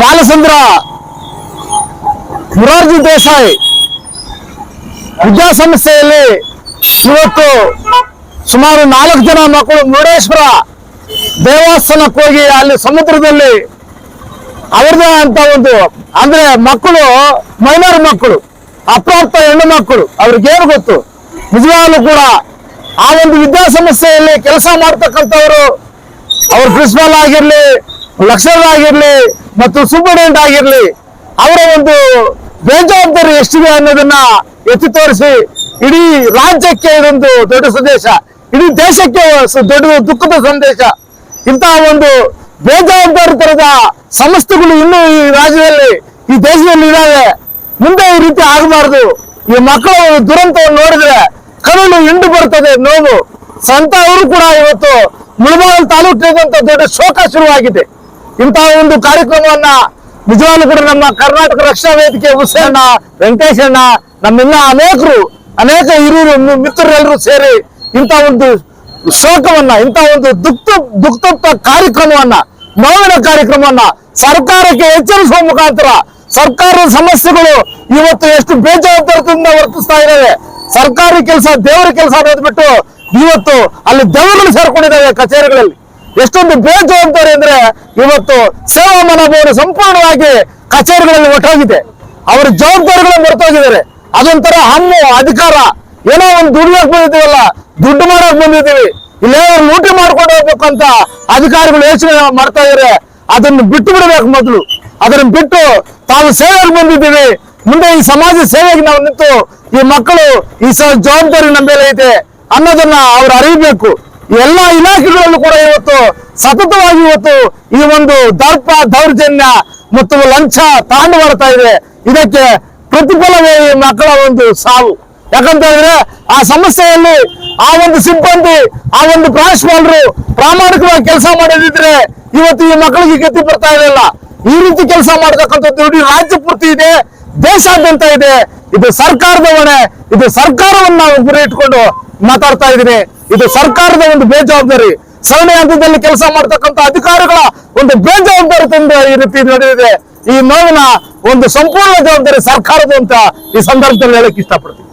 ಬಾಲಚಂದ್ರ ಮುರಾರ್ಜಿ ದೇಸಾಯಿ ವಿದ್ಯಾಸಂಸ್ಥೆಯಲ್ಲಿ ಇವತ್ತು ಸುಮಾರು ನಾಲ್ಕು ಜನ ಮಕ್ಕಳು ಮುರುಡೇಶ್ವರ ದೇವಸ್ಥಾನಕ್ಕೆ ಹೋಗಿ ಅಲ್ಲಿ ಸಮುದ್ರದಲ್ಲಿ ಅವ್ರದೇ ಅಂತ ಒಂದು, ಅಂದ್ರೆ ಮಕ್ಕಳು ಮೈನರ್ ಮಕ್ಕಳು, ಅಪ್ರಾಪ್ತ ಹೆಣ್ಣು ಮಕ್ಕಳು ಅವ್ರಿಗೇನು ಗೊತ್ತು? ನಿಜವಾಗ್ಲೂ ಕೂಡ ಆ ಒಂದು ವಿದ್ಯಾಸಂಸ್ಥೆಯಲ್ಲಿ ಕೆಲಸ ಮಾಡ್ತಕ್ಕಂಥವ್ರು ಅವ್ರ ಪ್ರಿನ್ಸಿಪಾಲ್ ಆಗಿರ್ಲಿ ಲಕ್ಷರ್ ಆಗಿರ್ಲಿ ಮತ್ತು ಸೂಪರಿಂಟೆಂಡೆಂಟ್ ಆಗಿರಲಿ, ಅವರ ಒಂದು ಬೇಜವಾಬ್ದಾರಿ ಎಷ್ಟಿದೆ ಅನ್ನೋದನ್ನ ಎತ್ತಿ ತೋರಿಸಿ, ಇಡೀ ರಾಜ್ಯಕ್ಕೆ ಇದೊಂದು ದೊಡ್ಡ ಸಂದೇಶ. ಇಡೀ ದೇಶಕ್ಕೆ ದೊಡ್ಡ ದುಃಖದ ಸಂದೇಶ. ಇಂತಹ ಒಂದು ಬೇಜವಾಬ್ದಾರಿತನದ ಸಂಸ್ಥೆಗಳು ಇನ್ನೂ ಈ ರಾಜ್ಯದಲ್ಲಿ, ಈ ದೇಶದಲ್ಲಿ ಇದಾವೆ. ಮುಂದೆ ಈ ರೀತಿ ಆಗಬಾರ್ದು. ಈ ಮಕ್ಕಳ ದುರಂತವನ್ನು ನೋಡಿದ್ರೆ ಕರುಳು ಹಿಂಡು ಬರ್ತದೆ ನೋವು. ಸಂತ ಅವರು ಕೂಡ ಇವತ್ತು ಮುಳಬಾಗಲ್ ತಾಲೂಕಿನಂತ ದೊಡ್ಡ ಶೋಕ ಶುರುವಾಗಿದೆ. ಇಂತಹ ಒಂದು ಕಾರ್ಯಕ್ರಮವನ್ನ ನಿಜವಾಗ್ಲೂ ಕೂಡ ನಮ್ಮ ಕರ್ನಾಟಕ ರಕ್ಷಣಾ ವೇದಿಕೆ ಹುಸೇಣ್ಣ ವೆಂಕಟೇಶಣ್ಣ ನಮ್ಮೆಲ್ಲ ಅನೇಕರು, ಅನೇಕ ಹಿರಿಯರು ಮಿತ್ರರೆಲ್ಲರೂ ಸೇರಿ ಇಂಥ ಒಂದು ಶೋಕವನ್ನ, ಇಂಥ ಒಂದು ದುಃಖ ದುಃಖತಪ್ತ ಕಾರ್ಯಕ್ರಮವನ್ನ ನೋವಿನ ಕಾರ್ಯಕ್ರಮವನ್ನ ಸರ್ಕಾರಕ್ಕೆ ಎಚ್ಚರಿಸುವ ಮುಖಾಂತರ ಸರ್ಕಾರದ ಸಮಸ್ಯೆಗಳು ಇವತ್ತು ಎಷ್ಟು ಬೇಜವಾಬ್ದಾರದಿಂದ ವರ್ತಿಸ್ತಾ ಇದ್ದಾವೆ. ಸರ್ಕಾರಿ ಕೆಲಸ, ದೇವರ ಕೆಲಸ ಅನ್ನೋದ್ಬಿಟ್ಟು ಇವತ್ತು ಅಲ್ಲಿ ದೆವ್ವಗಳು ಸೇರ್ಕೊಂಡಿದ್ದಾವೆ ಕಚೇರಿಗಳಲ್ಲಿ. ಎಷ್ಟೊಂದು ಬೇಜವಾಬ್ದಾರಿ ಅಂದ್ರೆ ಇವತ್ತು ಸೇವಾ ಮನೋಭಾವನೆ ಸಂಪೂರ್ಣವಾಗಿ ಕಚೇರಿಗಳಲ್ಲಿ ಒಟ್ಟೋಗಿದೆ. ಅವರ ಜವಾಬ್ದಾರಿಗಳು ಮರೆತೋಗಿದ್ದಾರೆ. ಅದೊಂಥರ ಹಮ್ಮು ಅಧಿಕಾರ, ಏನೋ ಒಂದು ದುಡಿಯಕ್ ಬಂದಿದ್ದೀವಲ್ಲ, ದುಡ್ಡು ಮಾಡಕ್ ಬಂದಿದ್ದೀವಿ. ಇಲ್ಲೇ ಲೂಟಿ ಮಾಡ್ಕೊಂಡು ಹೋಗ್ಬೇಕು ಅಂತ ಅಧಿಕಾರಿಗಳು ಯೋಚನೆ ಮಾಡ್ತಾ ಇದಾರೆ. ಅದನ್ನು ಬಿಟ್ಟು ಬಿಡಬೇಕು ಮೊದಲು. ಅದನ್ನ ಬಿಟ್ಟು ತಾವು ಸೇವೆಗೆ ಬಂದಿದ್ದೀವಿ. ಮುಂದೆ ಈ ಸಮಾಜ ಸೇವೆಗೆ ನಾವು ನಿಂತು ಈ ಮಕ್ಕಳು ಈ ಜವಾಬ್ದಾರಿ ನಮ್ಮ ಮೇಲೆ ಐತೆ ಅನ್ನೋದನ್ನ ಅವ್ರು ಅರಿಬೇಕು. ಎಲ್ಲಾ ಇಲಾಖೆಗಳಲ್ಲೂ ಕೂಡ ಇವತ್ತು ಸತತವಾಗಿ ಇವತ್ತು ಈ ಒಂದು ದರ್ಪ, ದೌರ್ಜನ್ಯ ಮತ್ತು ಲಂಚ ತಾಂಡು ಮಾಡ್ತಾ ಇದೆ. ಇದಕ್ಕೆ ಪ್ರತಿಫಲವೇ ಈ ಮಕ್ಕಳ ಒಂದು ಸಾವು. ಯಾಕಂತ ಹೇಳಿದ್ರೆ ಆ ಸಮಸ್ಯೆಯಲ್ಲಿ ಆ ಒಂದು ಸಿಬ್ಬಂದಿ, ಆ ಒಂದು ಪ್ರಾಂಶುಪಾಲರು ಪ್ರಾಮಾಣಿಕವಾಗಿ ಕೆಲಸ ಮಾಡದಿದ್ರೆ ಇವತ್ತು ಈ ಮಕ್ಕಳಿಗೆ ಗತಿ ಬರ್ತಾ ಇರಲಿಲ್ಲ. ಈ ರೀತಿ ಕೆಲಸ ಮಾಡತಕ್ಕಂಥದ್ದು ಇಡೀ ರಾಜ್ಯ ಪೂರ್ತಿ ಇದೆ, ದೇಶಾದ್ಯಂತ ಇದೆ. ಇದು ಸರ್ಕಾರದ ಹೊಣೆ, ಇದು ಸರ್ಕಾರವನ್ನು ನಾವು ಇಟ್ಕೊಂಡು ಮಾತಾಡ್ತಾ ಇದ್ದೀನಿ ಇದು ಸರ್ಕಾರದ ಒಂದು ಬೇಜವಾಬ್ದಾರಿ. ಸರಣಿ ಹಂತದಲ್ಲಿ ಕೆಲಸ ಮಾಡ್ತಕ್ಕಂಥ ಅಧಿಕಾರಿಗಳ ಒಂದು ಬೇಜವಾಬ್ದಾರಿಯಿಂದ ಈ ರೀತಿ ನಡೆದಿದೆ. ಈ ನೋವಿನ ಒಂದು ಸಂಪೂರ್ಣ ಜವಾಬ್ದಾರಿ ಸರ್ಕಾರದ ಅಂತ ಈ ಸಂದರ್ಭದಲ್ಲಿ ಹೇಳಕ್ ಇಷ್ಟಪಡ್ತೀನಿ.